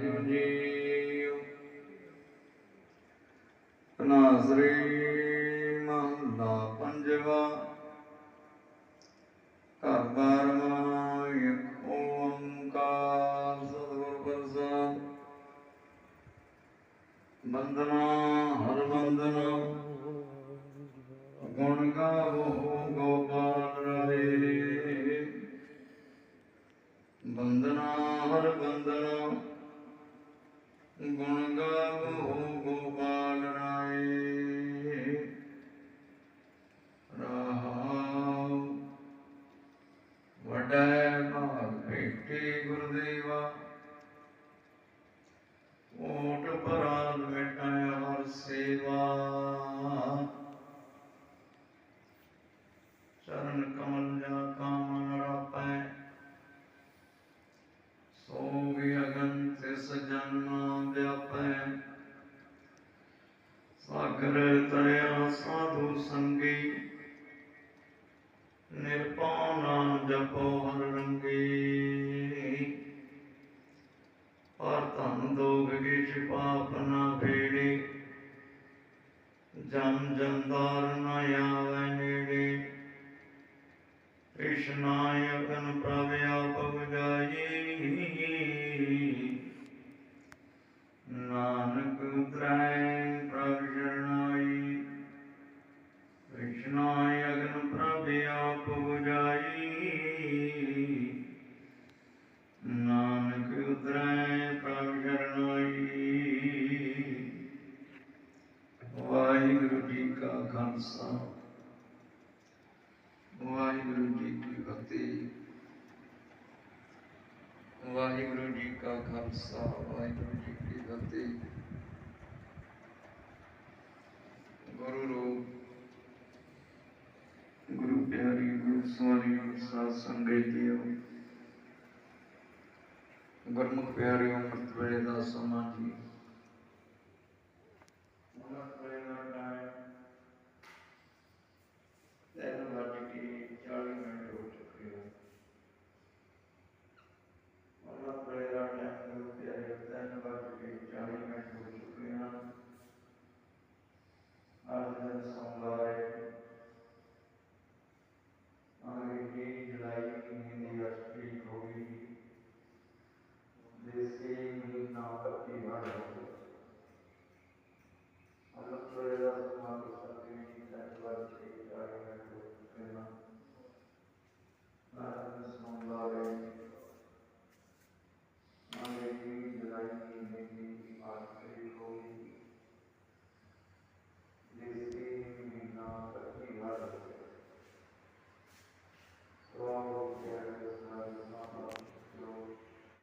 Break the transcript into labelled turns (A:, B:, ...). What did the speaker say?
A: ਜੀਉ ਨਾਜ਼ਰੀ ਮਹਲਾ ਪੰਜਵਾ। ਘਰ ਬਾਰਵਾਂ ਇੱਕ ਓੰਕਾਰ, ਸਤਿਗੁਰ ਪ੍ਰਸਾਦ। ਬੰਦਨਾ ਹਰ ਬੰਦਨਾ ਗੁਣ ਗਾਵੋ ਗੋਪਾਲ ਰਾਏ। ਬੰਦਨਾ ਹਰ ਬੰਦਨਾ ਗੁਣ ਗਾਵੋ ਗੋਪਾਲ ਰਾਏ। ਰਹਾਉ ਵਡੈ ਭਾਗ ਭੇਟੀ ਗੁਰਦੇਵਾ। ਓਟ ਪਰਾਲ ਮਿਟਾਇ ਹਰ ਸੇਵਾ। ਚਰਨ ਕਮਲ ਸਾਗਰ ਤਰਿਆ ਸਾਧੂ ਸੰਗੀ ਨਿਰਪਉ ਨਾਮ ਜਪੋ ਹਰ ਰੰਗੀ। ਪਰ ਧਨ ਦੋਗ ਕਿਛ ਪਾਪ ਨਾ ਫੇੜੇ ਜਮ ਜੰਦਾਰ ਨ ਆਵੈ ਨੇੜੇ। ਕ੍ਰਿਸ਼ਨਾਇ ਅਗਨ ਪ੍ਰਭ ਵਾਹਿਗੁਰੂ ਜੀ ਕੀ ਫਤਿਹ। ਵਾਹਿਗੁਰੂ ਜੀ ਕਾ ਖਾਲਸਾ, ਵਾਹਿਗੁਰੂ ਜੀ ਕੀ ਫਤਿਹ। ਗੁਰੂ ਰੂਪ ਗੁਰੂ ਪਿਆਰੀ, ਗੁਰੂ ਸਵਾਰੀ ਸਾਧ ਸੰਗਤ ਜੀਓ। ਗੁਰਮੁਖ ਪਿਆਰਿਓ, ਅੰਮ੍ਰਿਤ ਵੇਲੇ ਦਾ ਸਮਾਂ ਜੀ। Amen. Amen. Amen.